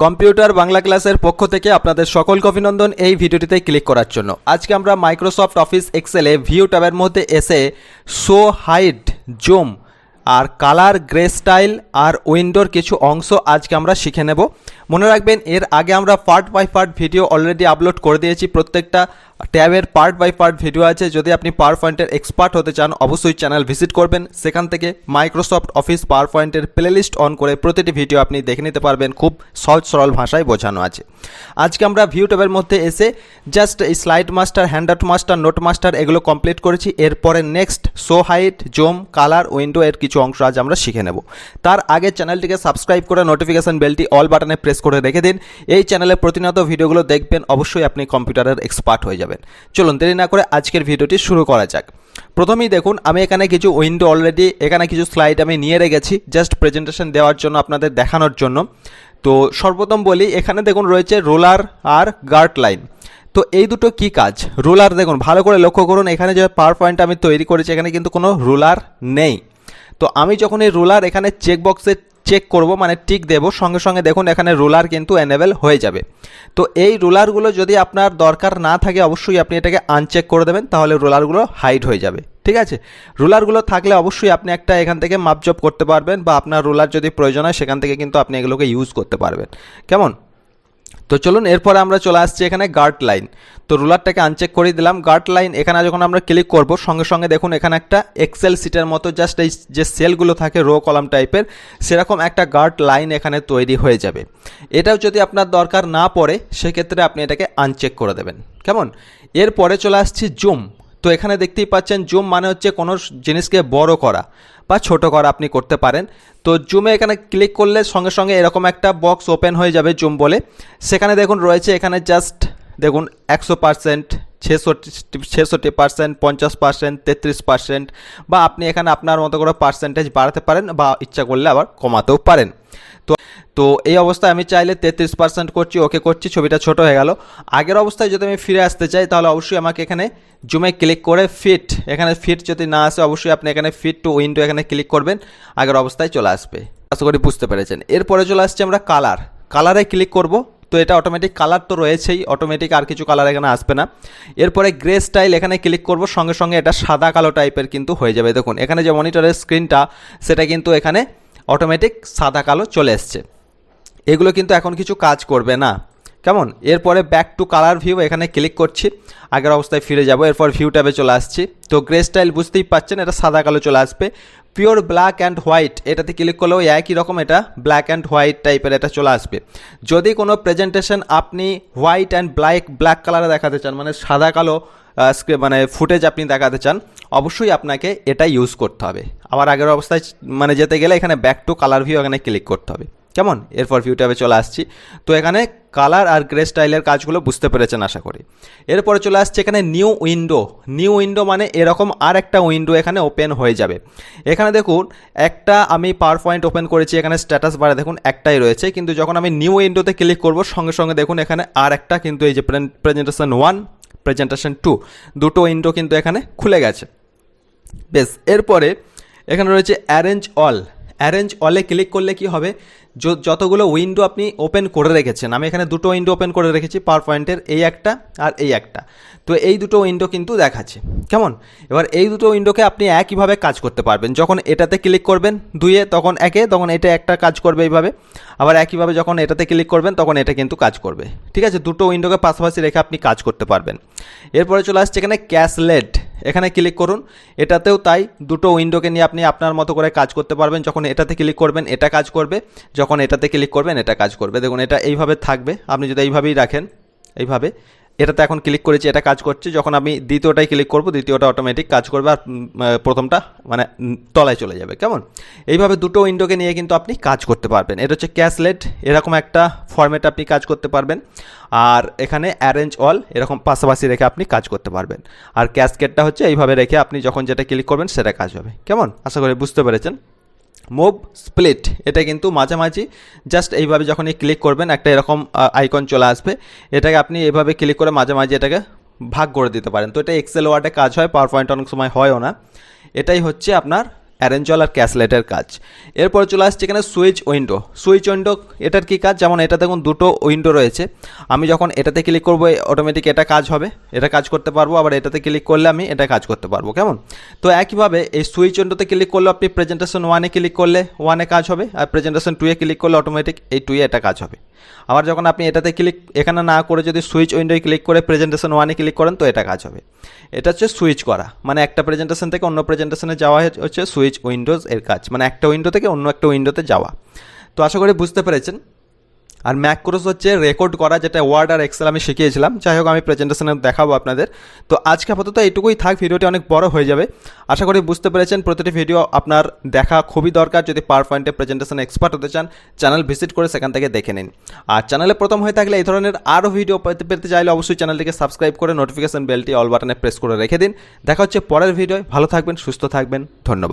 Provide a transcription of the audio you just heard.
Computer Bangla ক্লাসের পক্ষ থেকে আপনাদের সকলকে অভিনন্দন এই ভিডিওটিতে ক্লিক করার জন্য। আজকে আমরা মাইক্রোসফট অফিস এক্সেলে ভিউ ট্যাবের মধ্যে এসে শো হাইড জুম আর কালার গ্রে স্টাইল আর উইন্ডোর কিছু অংশ আজকে আমরা শিখে নেব। মনে রাখবেন, এর আগে আমরা part by part video already upload করে দিয়েছি। প্রত্যেকটা ট্যাবের পার্ট বাই পার্ট ভিডিও আছে। যদি আপনি পাওয়ার পয়েন্টের এক্সপার্ট হতে চান, অবশ্যই চ্যানেল ভিজিট করবেন। সেখান থেকে মাইক্রোসফট অফিস পাওয়ার পয়েন্টের প্লেলিস্ট অন করে প্রতিটি ভিডিও আপনি দেখে নিতে পারবেন। খুব সহজ, সরল ভাষায় বোঝানো আছে। আজকে আমরা ভিউ ট্যাবের মধ্যে এসে জাস্ট এই slide master handout master note master এগুলো কমপ্লিট করেছি। এরপরে next show hide zoom colour window এর কিছু অংশ আজ আমরা শিখে নেব। তার আগে চ্যানেলটিকে সাবস্ক্রাইব করে নোটিফিকেশন বেলটি অল বাটনে প্রেস করে রেখে দিন। এই চ্যানেলে প্রতিনিয়ত ভিডিওগুলো দেখবেন। অবশ্যই আপনি কম্পিউটারের এক্সপার্ট হয়ে যাবেন। চলুন, দেরি না করে আজকের ভিডিওটি শুরু করা যাক। প্রথমেই দেখুন, আমি এখানে কিছু উইন্ডো অলরেডি এখানে কিছু স্লাইড আমি নিয়ে রেখেছি জাস্ট প্রেজেন্টেশন দেওয়ার জন্য আপনাদের দেখানোর জন্য। তো সর্বপ্রথম বলি, এখানে দেখুন রয়েছে রোলার আর গার্ড লাইন তো এই দুটো কি কাজ? রুলার দেখুন, ভালো করে লক্ষ্য করুন, এখানে যে পাওয়ার পয়েন্ট আমি তৈরি করেছি, এখানে কিন্তু কোনো রুলার নেই। তো আমি যখন এই রুলার এখানে চেক বক্সে চেক করব মানে টিক দেব। সঙ্গে সঙ্গে দেখুন, এখানে রোলার কিন্তু এনেবেল হয়ে যাবে। তো এই রোলারগুলো যদি আপনার দরকার না থাকে, অবশ্যই আপনি এটাকে আনচেক করে দেবেন, তাহলে রোলারগুলো হাইড হয়ে যাবে। ঠিক আছে? রোলারগুলো থাকলে অবশ্যই আপনি একটা এখান থেকে মাপজপ করতে পারবেন, বা আপনার রোলার যদি প্রয়োজন হয়, সেখান থেকে কিন্তু আপনি এগুলোকে ইউজ করতে পারবেন। কেমন? তো চলুন, এরপরে আমরা চলে আসছি এখানে গার্ড লাইন তো রুলারটাকে আনচেক করে দিলাম। গার্ড লাইন এখানে যখন আমরা ক্লিক করব, সঙ্গে সঙ্গে দেখুন এখানে একটা এক্সেল সিটের মতো জাস্ট এই যে সেলগুলো থাকে রো কলাম টাইপের সেরকম একটা গার্ড লাইন এখানে তৈরি হয়ে যাবে। এটাও যদি আপনার দরকার না পড়ে, সেক্ষেত্রে আপনি এটাকে আনচেক করে দেবেন। কেমন? এরপরে চলে আসছি জুম তো এখানে দেখতেই পাচ্ছেন, জুম মানে হচ্ছে কোনো জিনিসকে বড় করা বা ছোট করা আপনি করতে পারেন। তো জুমে এখানে ক্লিক করলে সঙ্গে সঙ্গে এরকম একটা বক্স ওপেন হয়ে যাবে জুম বলে। সেখানে দেখুন রয়েছে এখানে জাস্ট দেখুন একশো পার্সেন্ট, ছেষট্টি ছেষট্টি পার্সেন্ট, পঞ্চাশ পার্সেন্ট, তেত্রিশ পার্সেন্ট বা আপনি এখানে আপনার মতো করে পার্সেন্টেজ বাড়াতে পারেন বা ইচ্ছা করলে আবার কমাতেও পারেন। তো তো এই অবস্থায় আমি চাইলে তেত্রিশ পার্সেন্ট করছি ওকে করছি, ছবিটা ছোট হয়ে গেল। আগের অবস্থায় যদি আমি ফিরে আসতে চাই, তাহলে অবশ্যই আমাকে এখানে জুমে ক্লিক করে ফিট এখানে ফিট যদি না আসে, অবশ্যই আপনি এখানে ফিট টু উইন্ডো এখানে ক্লিক করবেন, আগের অবস্থায় চলে আসবে। আশা করি বুঝতে পেরেছেন। এরপরে চলে আসছে আমরা কালার কালারে ক্লিক করব, তো এটা অটোমেটিক কালার তো রয়েছেই অটোমেটিক আর কিছু কালার এখানে আসবে না। এরপরে গ্রে স্টাইল এখানে ক্লিক করব, সঙ্গে সঙ্গে এটা সাদা কালো টাইপের কিন্তু হয়ে যাবে। দেখুন, এখানে যে মনিটরের স্ক্রিনটা সেটা কিন্তু এখানে অটোমেটিক সাদা কালো চলে এসছে। এগুলো কিন্তু এখন কিছু কাজ করবে না। কেমন? এরপরে ব্যাক টু কালার ভিউ এখানে ক্লিক করছি। আগের অবস্থায় ফিরে যাব, এরপর ভিউ ট্যাবে চলে আসছি। তো গ্রে স্টাইল বুঝতেই পাচ্ছেন, এটা সাদা কালো চলে আসবে। পিওর ব্ল্যাক অ্যান্ড হোয়াইট এটাতে ক্লিক করলেও একই রকম এটা ব্ল্যাক অ্যান্ড হোয়াইট টাইপের এটা চলে আসবে। যদি কোনো প্রেজেন্টেশন আপনি হোয়াইট অ্যান্ড ব্ল্যাক ব্ল্যাক কালারে দেখাতে চান মানে সাদা কালো মানে ফুটেজ আপনি দেখাতে চান, অবশ্যই আপনাকে এটা ইউজ করতে হবে। আবার আগের অবস্থায় মানে যেতে গেলে এখানে ব্যাক টু কালার ভিউ এখানে ক্লিক করতে হবে। কেমন? এরপর ভিউ ট্যাবে চলে আসছি। তো এখানে কালার আর গ্রে স্টাইলের কাজগুলো বুঝতে পেরেছেন আশা করি। এরপরে চলে আসছে এখানে নিউ উইন্ডো নিউ উইন্ডো মানে এরকম আর একটা উইন্ডো এখানে ওপেন হয়ে যাবে। এখানে দেখুন, একটা আমি পাওয়ার পয়েন্ট ওপেন করেছি, এখানে স্ট্যাটাস বারে দেখুন, একটাই রয়েছে। কিন্তু যখন আমি নিউ উইন্ডোতে ক্লিক করব, সঙ্গে সঙ্গে দেখুন, এখানে আর একটা, কিন্তু এই যে প্রেজেন্টেশন ওয়ান প্রেজেন্টেশন টু দুটো উইন্ডো কিন্তু এখানে খুলে গেছে। বেশ, এরপরে এখানে রয়েছে অ্যারেঞ্জ অল অ্যারেঞ্জ অলে ক্লিক করলে কি হবে? যতগুলো উইন্ডো আপনি ওপেন করে রেখেছেন, আমি এখানে দুটো উইন্ডো ওপেন করে রেখেছি পাওয়ার পয়েন্টের এই একটা আর এই একটা। তো এই দুটো উইন্ডো কিন্তু দেখাচ্ছে, কেমন? এবার এই দুটো উইন্ডোকে আপনি একইভাবে কাজ করতে পারবেন, যখন এটাতে ক্লিক করবেন দুইয়ে, তখন একে, তখন এটা একটা কাজ করবে এইভাবে, আবার একইভাবে যখন এটাতে ক্লিক করবেন, তখন এটা কিন্তু কাজ করবে। ঠিক আছে? দুটো উইন্ডোকে পাশাপাশি রেখে আপনি কাজ করতে পারবেন। এরপরে চলে আসছে এখানে ক্যাশলেট এখানে ক্লিক করুন। এটাতেও তাই দুটো উইন্ডোকে নিয়ে আপনি আপনার মতো করে কাজ করতে পারবেন। যখন এটাতে ক্লিক করবেন, এটা কাজ করবে। যখন এটাতে ক্লিক করবেন, এটা কাজ করবে। দেখুন, এটা এইভাবে থাকবে। আপনি যদি এইভাবেই রাখেন, এইভাবে এটাতে এখন ক্লিক করেছি, এটা কাজ করছে। যখন আমি দ্বিতীয়টাই ক্লিক করব, দ্বিতীয়টা অটোমেটিক কাজ করবে আর প্রথমটা মানে তলায় চলে যাবে। কেমন? এইভাবে দুটো উইন্ডোকে নিয়ে কিন্তু আপনি কাজ করতে পারবেন। এটা হচ্ছে ক্যাশলেট এরকম একটা ফর্মেট আপনি কাজ করতে পারবেন। আর এখানে অ্যারেঞ্জ অল এরকম পাশাপাশি রেখে আপনি কাজ করতে পারবেন। আর ক্যাশকেটটা হচ্ছে এইভাবে রেখে আপনি যখন যেটা ক্লিক করবেন, সেটা কাজ হবে। কেমন? আশা করি বুঝতে পেরেছেন। মুভ স্প্লিট এটা কিন্তু মাঝামাঝি। জাস্ট এইভাবে যখনই ক্লিক করবেন, একটা এরকম আইকন চলে আসবে। এটাকে আপনি এভাবে ক্লিক করে মাঝামাঝি এটাকে ভাগ করে দিতে পারেন। তো এটা এক্সেল ওয়ার্ডে কাজ হয় পাওয়ার পয়েন্ট অনেক সময় হয়ও না। এটাই হচ্ছে আপনার অ্যারেঞ্জল আর ক্যাসলেটের কাজ। এরপর চলে আসছে এখানে সুইচ উইন্ডো। সুইচ উইন্ডো, এটার কি কাজ? যেমন এটা দেখুন দুটো উইন্ডো রয়েছে। আমি যখন এটাতে ক্লিক করব অটোমেটিক এটা কাজ হবে। এটা কাজ করতে পারব, আবার এটাতে ক্লিক করলে আমি এটা কাজ করতে পারব। কেমন? তো একইভাবে এই সুইচ উইন্ডোতে ক্লিক করলে আপনি প্রেজেন্টেশন ওয়ানে ক্লিক করলে ওয়ানে কাজ হবে, আর প্রেজেন্টেশন টুয়ে ক্লিক করলে অটোমেটিক এই টুয়ে এটা কাজ হবে। আবার যখন আপনি এটাতে ক্লিক, এখানে না করে যদি সুইচ উইন্ডোয় ক্লিক করে প্রেজেন্টেশন ওয়ানে ক্লিক করেন, তো এটা কাজ হবে। এটা হচ্ছে সুইচ করা। মানে একটা প্রেজেন্টেশন থেকে অন্য প্রেজেন্টেশনে যাওয়া হচ্ছে সুইচ উইন্ডোজ এর কাজ মানে একটা উইন্ডো থেকে অন্য একটা উইন্ডোতে যাওয়া। তো আশা করি বুঝতে পেরেছেন। আর ম্যাক্রোস হচ্ছে রেকর্ড করা, যেটা ওয়ার্ড আর এক্সেল আমি শিখিয়েছিলাম। যাই হোক, আমি প্রেজেন্টেশনে দেখাবো আপনাদের। তো আজকে আপাতত এইটুকুই থাক ভিডিওটি অনেক বড় হয়ে যাবে। আশা করি বুঝতে পেরেছেন, প্রতিটি ভিডিও আপনার দেখা খুবই দরকার। যদি পাওয়ার পয়েন্টে প্রেজেন্টেশন এক্সপার্ট হতে চান চ্যানেল ভিজিট করে সেখান থেকে দেখে নিন। আর চ্যানেলে প্রথম হয়ে থাকলে এই ধরনের আরও ভিডিও পেতে পেতে চাইলে অবশ্যই চ্যানেলটিকে সাবস্ক্রাইব করে নোটিফিকেশন বেলটি অল বাটনে প্রেস করে রেখে দিন। দেখা হচ্ছে পরের ভিডিও ভালো থাকবেন, সুস্থ থাকবেন। ধন্যবাদ।